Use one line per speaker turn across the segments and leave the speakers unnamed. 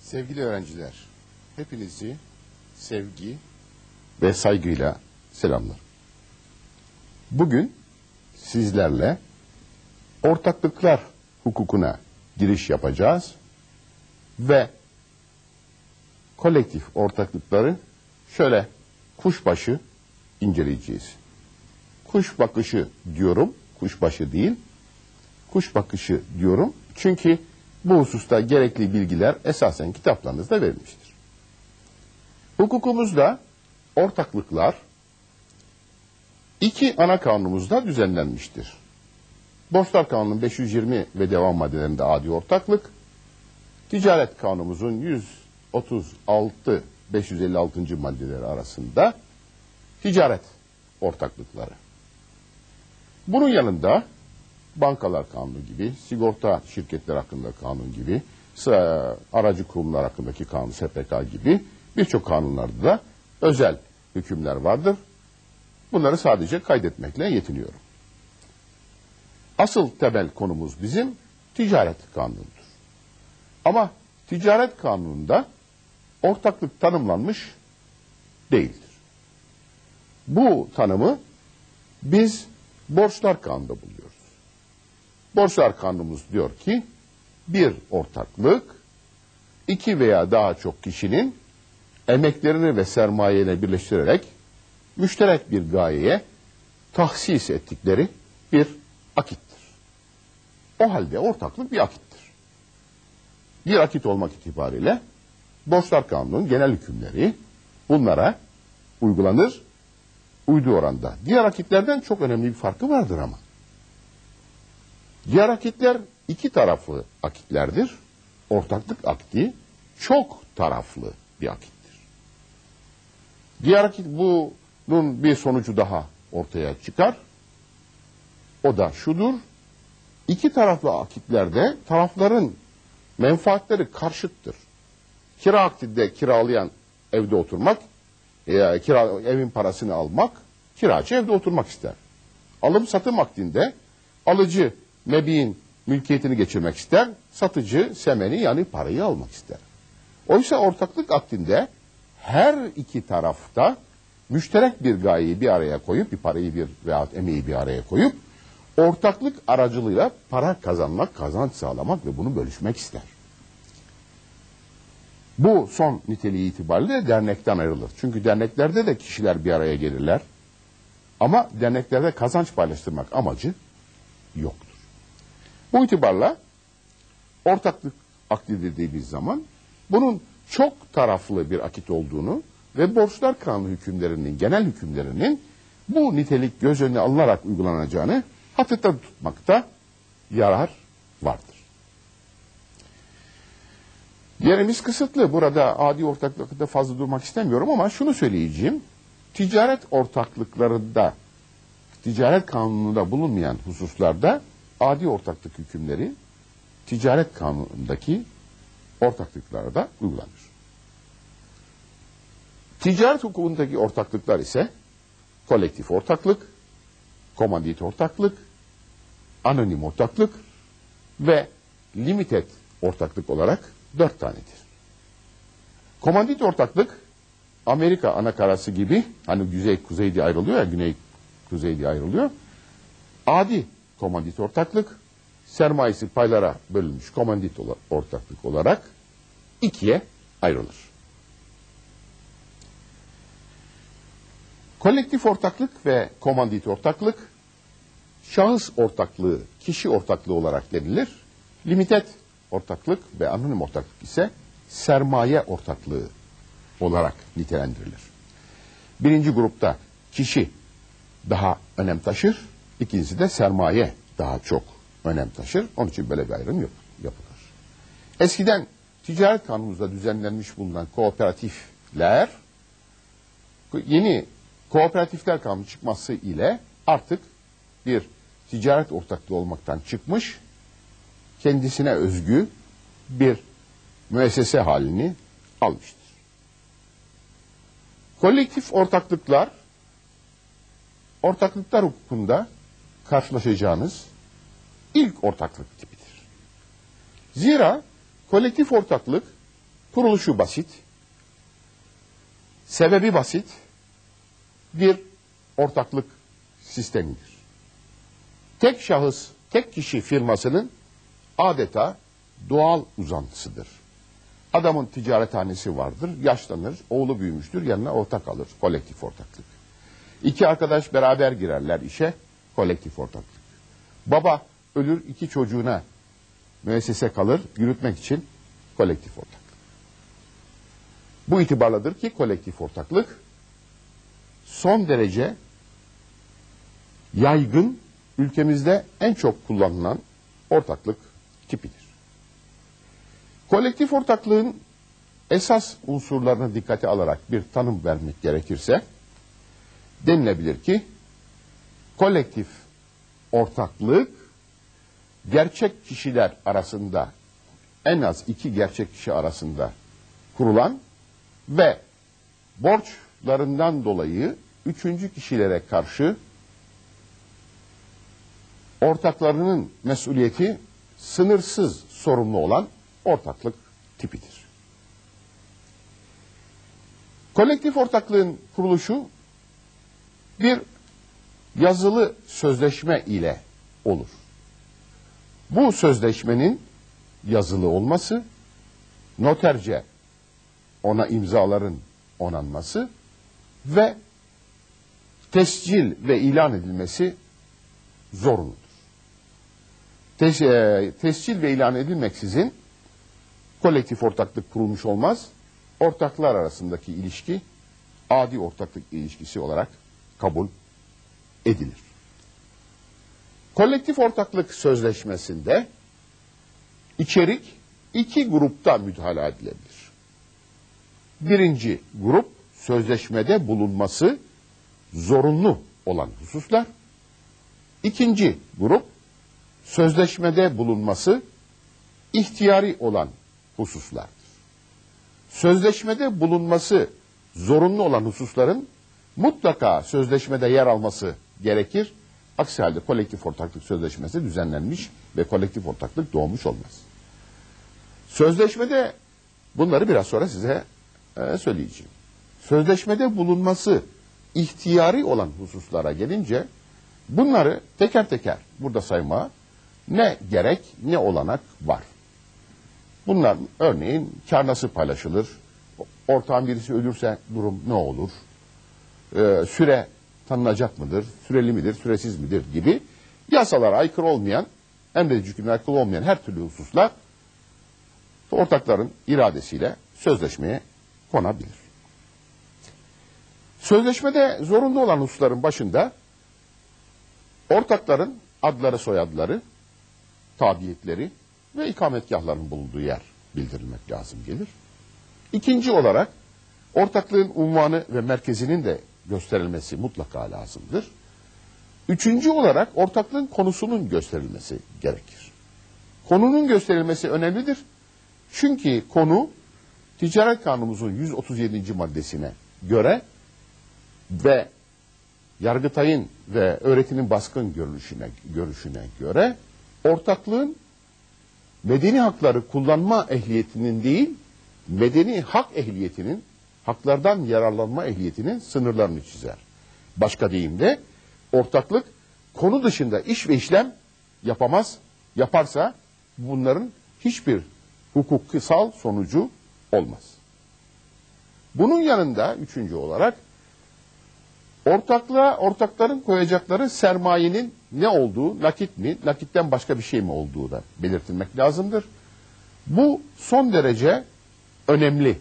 Sevgili öğrenciler, hepinizi sevgi ve saygıyla selamlar. Bugün sizlerle ortaklıklar hukukuna giriş yapacağız ve kolektif ortaklıkları şöyle kuşbaşı inceleyeceğiz. Kuş bakışı diyorum, kuşbaşı değil, kuş bakışı diyorum. Çünkü bu hususta gerekli bilgiler esasen kitaplarınızda verilmiştir. Hukukumuzda ortaklıklar iki ana kanunumuzda düzenlenmiştir. Borçlar Kanunu'nun 520 ve devam maddelerinde adi ortaklık, Ticaret Kanunumuzun 136 556. maddeleri arasında ticaret ortaklıkları. Bunun yanında bankalar kanunu gibi, sigorta şirketler hakkında kanun gibi, aracı kurumlar hakkındaki kanun SPK gibi birçok kanunlarda da özel hükümler vardır. Bunları sadece kaydetmekle yetiniyorum. Asıl temel konumuz bizim ticaret kanunudur. Ama ticaret kanununda ortaklık tanımlanmış değildir. Bu tanımı biz borçlar kanunda buluyoruz. Borçlar kanunumuz diyor ki bir ortaklık iki veya daha çok kişinin emeklerini ve sermayelerini birleştirerek müşterek bir gayeye tahsis ettikleri bir akittir. O halde ortaklık bir akittir. Bir akit olmak itibariyle borçlar kanunun genel hükümleri bunlara uygulanır uyduğu oranda. Diğer akitlerden çok önemli bir farkı vardır ama. Diğer akitler iki taraflı akitlerdir. Ortaklık akdi çok taraflı bir akittir. Diğer akit bunun bir sonucu daha ortaya çıkar. O da şudur. İki taraflı akitlerde tarafların menfaatleri karşıttır. Kira akdinde kiralayan evde oturmak, e, kira, evin parasını almak, kiracı evde oturmak ister. Alım satım akdinde alıcı mebiğin mülkiyetini geçirmek ister, satıcı semeni yani parayı almak ister. Oysa ortaklık akdinde her iki tarafta müşterek bir gayeyi bir araya koyup, bir parayı bir veya emeği bir araya koyup, ortaklık aracılığıyla para kazanmak, kazanç sağlamak ve bunu bölüşmek ister. Bu son niteliği itibariyle dernekten ayrılır. Çünkü derneklerde de kişiler bir araya gelirler. Ama derneklerde kazanç paylaştırmak amacı yoktur. Bu itibarla ortaklık akdi dediğimiz zaman bunun çok taraflı bir akit olduğunu ve borçlar kanunu hükümlerinin, genel hükümlerinin bu nitelik göz önüne alınarak uygulanacağını hafiften tutmakta yarar vardır. Yerimiz kısıtlı. Burada adi ortaklıkta fazla durmak istemiyorum ama şunu söyleyeceğim. Ticaret ortaklıklarında, ticaret kanununda bulunmayan hususlarda adi ortaklık hükümleri ticaret kanunundaki ortaklıklara da uygulanır. Ticaret hukukundaki ortaklıklar ise kolektif ortaklık, komandit ortaklık, anonim ortaklık ve limited ortaklık olarak dört tanedir. Komandit ortaklık Amerika anakarası gibi hani güzey kuzey diye ayrılıyor ya güney kuzey diye ayrılıyor. Adi komandit ortaklık sermayesi paylara bölünmüş komandit ortaklık olarak ikiye ayrılır. Kolektif ortaklık ve komandit ortaklık şahıs ortaklığı, kişi ortaklığı olarak denilir. Limited ortaklık ve anonim ortaklık ise sermaye ortaklığı olarak nitelendirilir. Birinci grupta kişi daha önem taşır, ikincisi de sermaye daha çok önem taşır. Onun için böyle bir ayrım yap- yapılır. Eskiden ticaret kanunumuzda düzenlenmiş bulunan kooperatifler yeni kooperatifler kanunu çıkması ile artık bir ticaret ortaklığı olmaktan çıkmış, kendisine özgü bir müessese halini almıştır. Kolektif ortaklıklar, ortaklıklar hukukunda karşılaşacağınız ilk ortaklık tipidir. Zira kolektif ortaklık kuruluşu basit, sebebi basit bir ortaklık sistemidir. Tek şahıs, tek kişi firmasının adeta doğal uzantısıdır. Adamın ticarethanesi vardır, yaşlanır, oğlu büyümüştür, yanına ortak alır, kolektif ortaklık. İki arkadaş beraber girerler işe, kolektif ortaklık. Baba ölür, iki çocuğuna müessese kalır, yürütmek için kolektif ortaklık. Bu itibarladır ki kolektif ortaklık son derece yaygın, ülkemizde en çok kullanılan ortaklık tipidir. Kolektif ortaklığın esas unsurlarını dikkate alarak bir tanım vermek gerekirse denilebilir ki kolektif ortaklık gerçek kişiler arasında en az iki gerçek kişi arasında kurulan ve borçlarından dolayı üçüncü kişilere karşı ortaklarının mesuliyeti sınırsız sorumlu olan ortaklık tipidir. Kolektif ortaklığın kuruluşu bir yazılı sözleşme ile olur. Bu sözleşmenin yazılı olması, noterce ona imzaların onanması ve tescil ve ilan edilmesi zorunludur. Tes, e, tescil ve ilan edilmeksizin kolektif ortaklık kurulmuş olmaz. Ortaklar arasındaki ilişki adi ortaklık ilişkisi olarak kabul edilir. Kolektif ortaklık sözleşmesinde içerik iki grupta müdahale edilebilir. Birinci grup sözleşmede bulunması zorunlu olan hususlar. İkinci grup sözleşmede bulunması ihtiyari olan hususlardır. Sözleşmede bulunması zorunlu olan hususların mutlaka sözleşmede yer alması gerekir. Aksi halde kolektif ortaklık sözleşmesi düzenlenmiş ve kolektif ortaklık doğmuş olmaz. Sözleşmede bunları biraz sonra size e, söyleyeceğim. Sözleşmede bulunması ihtiyari olan hususlara gelince bunları teker teker burada sayma ne gerek ne olanak var. Bunlar örneğin kar nasıl paylaşılır, ortağın birisi ölürse durum ne olur, ee, süre tanınacak mıdır, süreli midir, süresiz midir? Gibi yasalara aykırı olmayan, emredici hükümler aykırı olmayan her türlü hususlar ortakların iradesiyle sözleşmeye konabilir. Sözleşmede zorunlu olan hususların başında ortakların adları soyadları, tabiyetleri ve ikametgahların bulunduğu yer bildirilmek lazım gelir. İkinci olarak ortaklığın unvanı ve merkezinin de gösterilmesi mutlaka lazımdır. Üçüncü olarak ortaklığın konusunun gösterilmesi gerekir. Konunun gösterilmesi önemlidir. Çünkü konu ticaret kanunumuzun 137. maddesine göre ve Yargıtay'ın ve öğretinin baskın görüşüne, görüşüne göre ortaklığın medeni hakları kullanma ehliyetinin değil, medeni hak ehliyetinin, haklardan yararlanma ehliyetinin sınırlarını çizer. Başka deyimle ortaklık konu dışında iş ve işlem yapamaz. Yaparsa bunların hiçbir hukuksal sonucu olmaz. Bunun yanında üçüncü olarak ortaklığa ortakların koyacakları sermayenin ne olduğu, nakit mi, nakitten başka bir şey mi olduğu da belirtilmek lazımdır. Bu son derece önemli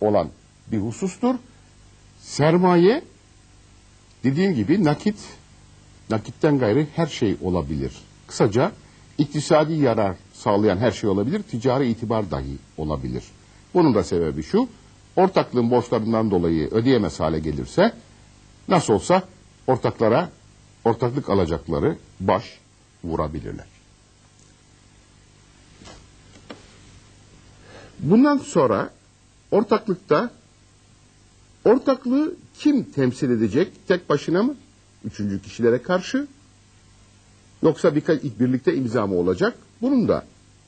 olan bir husustur. Sermaye dediğim gibi nakit, nakitten gayrı her şey olabilir. Kısaca iktisadi yarar sağlayan her şey olabilir, ticari itibar dahi olabilir. Bunun da sebebi şu, ortaklığın borçlarından dolayı ödeyemez hale gelirse nasıl olsa ortaklara ortaklık alacakları baş vurabilirler. Bundan sonra ortaklıkta ortaklığı kim temsil edecek? Tek başına mı? Üçüncü kişilere karşı? Yoksa birkaç birlikte imza mı olacak? Bunun da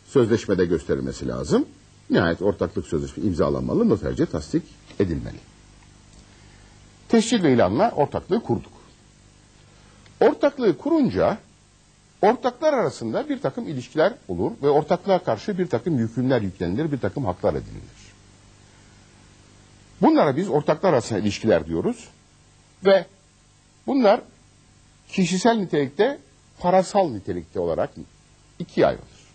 sözleşmede gösterilmesi lazım. Nihayet ortaklık sözleşme imzalanmalı, noterce tasdik edilmeli. Teşkil ve ilanla ortaklığı kurduk. Ortaklığı kurunca ortaklar arasında bir takım ilişkiler olur ve ortaklığa karşı bir takım yükümler yüklenilir, bir takım haklar edinilir. Bunlara biz ortaklar arasında ilişkiler diyoruz ve bunlar kişisel nitelikte, parasal nitelikte olarak ikiye ayrılır.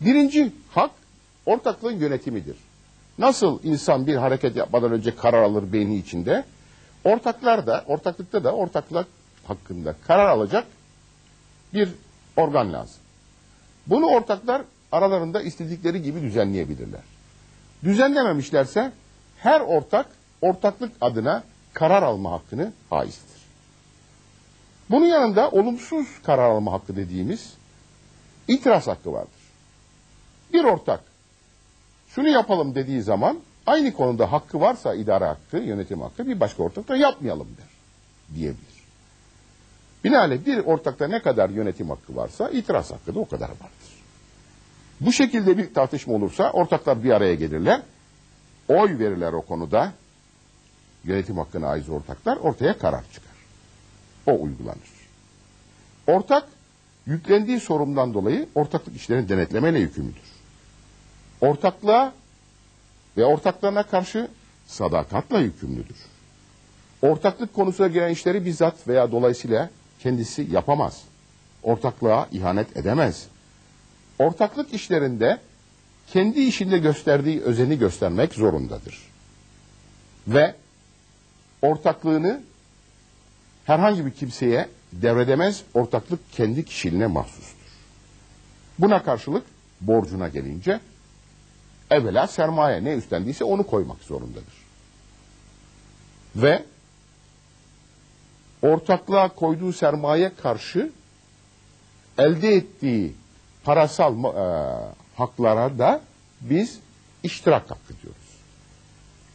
Birinci hak ortaklığın yönetimidir. Nasıl insan bir hareket yapmadan önce karar alır beyni içinde, ortaklar da, ortaklıkta da ortaklık hakkında karar alacak bir organ lazım. Bunu ortaklar aralarında istedikleri gibi düzenleyebilirler. Düzenlememişlerse her ortak ortaklık adına karar alma hakkını haizdir. Bunun yanında olumsuz karar alma hakkı dediğimiz itiraz hakkı vardır. Bir ortak şunu yapalım dediği zaman aynı konuda hakkı varsa idare hakkı, yönetim hakkı bir başka ortak da yapmayalım der diyebilir. Binaenaleyh bir ortakta ne kadar yönetim hakkı varsa itiraz hakkı da o kadar vardır. Bu şekilde bir tartışma olursa ortaklar bir araya gelirler, oy verirler o konuda, yönetim hakkına ait ortaklar ortaya karar çıkar. O uygulanır. Ortak yüklendiği sorumdan dolayı ortaklık işlerini denetlemeyle yükümlüdür. Ortaklığa ve ortaklarına karşı sadakatla yükümlüdür. Ortaklık konusuna giren işleri bizzat veya dolayısıyla kendisi yapamaz. Ortaklığa ihanet edemez. Ortaklık işlerinde kendi işinde gösterdiği özeni göstermek zorundadır. Ve ortaklığını herhangi bir kimseye devredemez, ortaklık kendi kişiliğine mahsustur. Buna karşılık borcuna gelince evvela sermaye ne üstlendiyse onu koymak zorundadır. Ve ortaklığa koyduğu sermaye karşı elde ettiği parasal e, haklara da biz iştirak hakkı diyoruz.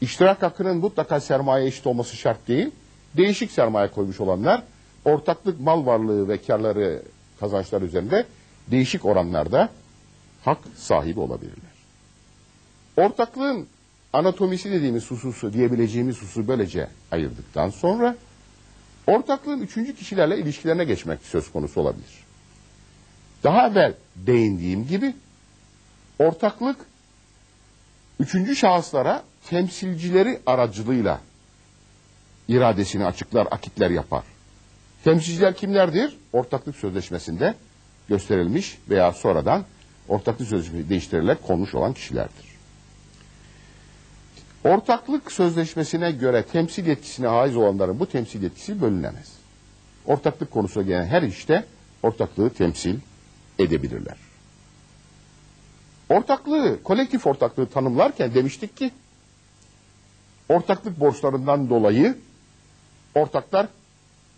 İştirak hakkının mutlaka sermaye eşit olması şart değil. Değişik sermaye koymuş olanlar ortaklık mal varlığı ve karları kazançlar üzerinde değişik oranlarda hak sahibi olabilirler. Ortaklığın anatomisi dediğimiz hususu diyebileceğimiz hususu böylece ayırdıktan sonra ortaklığın üçüncü kişilerle ilişkilerine geçmek söz konusu olabilir. Daha evvel değindiğim gibi ortaklık üçüncü şahıslara temsilcileri aracılığıyla iradesini açıklar, akitler yapar. Temsilciler kimlerdir? Ortaklık sözleşmesinde gösterilmiş veya sonradan ortaklık sözleşmesi değiştirilerek konmuş olan kişilerdir. Ortaklık sözleşmesine göre temsil yetkisine haiz olanların bu temsil yetkisi bölünemez. Ortaklık konusuna gelen her işte ortaklığı temsil edebilirler. Ortaklığı, kolektif ortaklığı tanımlarken demiştik ki ortaklık borçlarından dolayı ortaklar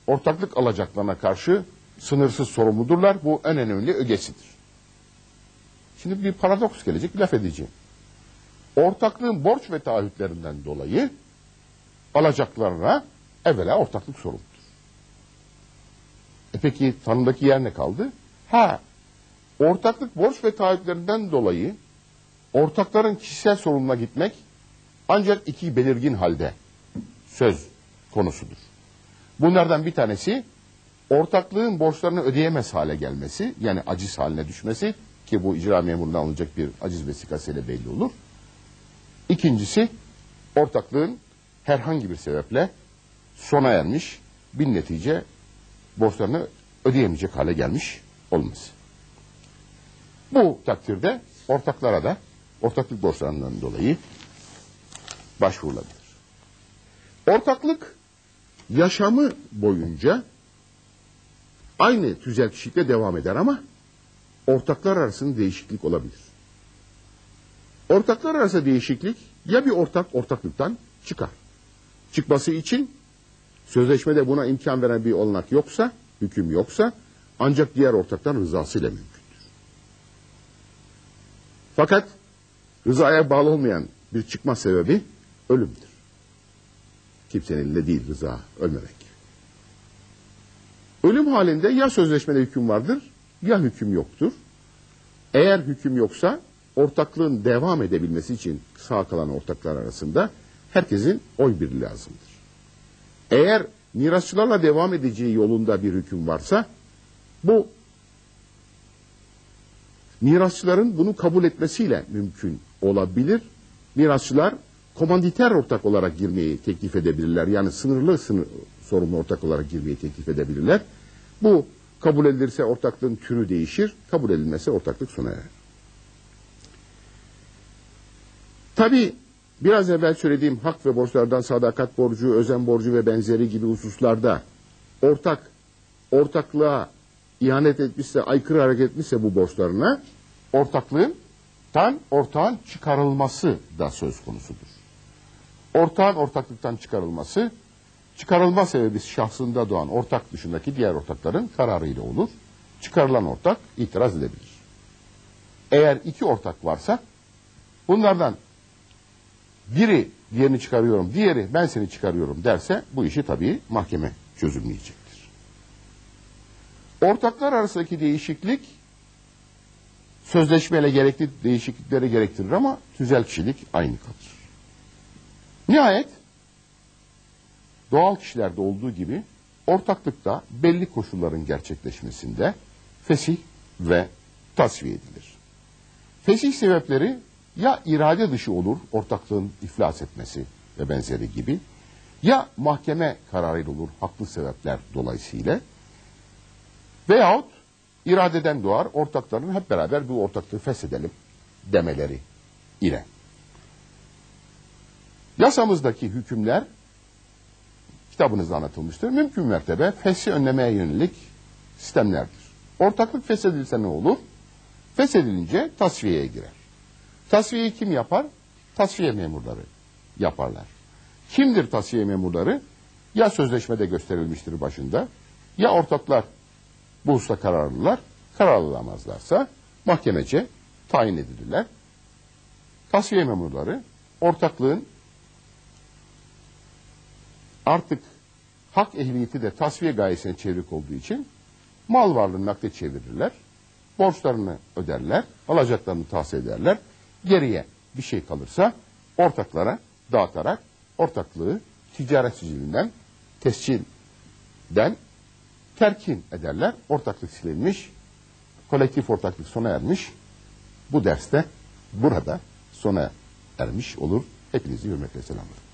ortaklık alacaklarına karşı sınırsız sorumludurlar. Bu en önemli ögesidir. Şimdi bir paradoks gelecek, laf edeceğim. Ortaklığın borç ve taahhütlerinden dolayı alacaklarına evvela ortaklık sorumludur. E peki tanımdaki yer ne kaldı? Ha, ortaklık borç ve taahhütlerinden dolayı ortakların kişisel sorumluluğuna gitmek ancak iki belirgin halde söz konusudur. Bunlardan bir tanesi ortaklığın borçlarını ödeyemez hale gelmesi yani aciz haline düşmesi ki bu icra memurundan alınacak bir aciz vesikasıyla belli olur. İkincisi ortaklığın herhangi bir sebeple sona ermiş bir netice borçlarını ödeyemeyecek hale gelmiş olması. Bu takdirde ortaklara da ortaklık borçlarından dolayı başvurulabilir. Ortaklık yaşamı boyunca aynı tüzel kişilikle devam eder ama ortaklar arasında değişiklik olabilir. Ortaklar arasında değişiklik ya bir ortak ortaklıktan çıkar. Çıkması için sözleşmede buna imkan veren bir olanak yoksa, hüküm yoksa ancak diğer ortakların rızasıyla mümkündür. Fakat rızaya bağlı olmayan bir çıkma sebebi ölümdür. Kimsenin elinde değil rıza, ölmemek. Ölüm halinde ya sözleşmede hüküm vardır ya hüküm yoktur. Eğer hüküm yoksa ortaklığın devam edebilmesi için sağ kalan ortaklar arasında herkesin oy birliği lazımdır. Eğer mirasçılarla devam edeceği yolunda bir hüküm varsa bu mirasçıların bunu kabul etmesiyle mümkün olabilir. Mirasçılar komanditer ortak olarak girmeyi teklif edebilirler. Yani sınırlı sınır, sorumlu ortak olarak girmeyi teklif edebilirler. Bu kabul edilirse ortaklığın türü değişir, kabul edilmezse ortaklık sona erer. Tabi biraz evvel söylediğim hak ve borçlardan sadakat borcu, özen borcu ve benzeri gibi hususlarda ortak ortaklığa ihanet etmişse, aykırı hareket etmişse bu borçlarına ortaklığın tan ortağın çıkarılması da söz konusudur. Ortağın ortaklıktan çıkarılması çıkarılma sebebi şahsında doğan ortak dışındaki diğer ortakların kararıyla olur. Çıkarılan ortak itiraz edebilir. Eğer iki ortak varsa bunlardan biri diğerini çıkarıyorum, diğeri ben seni çıkarıyorum derse bu işi tabii mahkeme çözümleyecektir. Ortaklar arasındaki değişiklik sözleşmeyle gerekli değişiklikleri gerektirir ama tüzel kişilik aynı kalır. Nihayet doğal kişilerde olduğu gibi ortaklıkta belli koşulların gerçekleşmesinde fesih ve tasfiye edilir. Fesih sebepleri ya irade dışı olur ortaklığın iflas etmesi ve benzeri gibi ya mahkeme kararıyla olur haklı sebepler dolayısıyla veyahut iradeden doğar ortakların hep beraber bu ortaklığı feshedelim demeleri ile. Yasamızdaki hükümler kitabınızda anlatılmıştır. Mümkün mertebe feshi önlemeye yönelik sistemlerdir. Ortaklık feshedilse ne olur? Feshedilince tasfiyeye girer. Tasfiyeyi kim yapar? Tasfiye memurları yaparlar. Kimdir tasfiye memurları? Ya sözleşmede gösterilmiştir başında, ya ortaklar bu hususta kararlılar, karar alamazlarsa mahkemece tayin edilirler. Tasfiye memurları ortaklığın artık hak ehliyeti de tasfiye gayesine çevrik olduğu için mal varlığını nakde çevirirler, borçlarını öderler, alacaklarını tahsil ederler. Geriye bir şey kalırsa ortaklara dağıtarak ortaklığı ticaret sicilinden, tescilden terkin ederler. Ortaklık silinmiş, kolektif ortaklık sona ermiş. Bu derste burada sona ermiş olur. Hepinizi hürmetle selamlarım.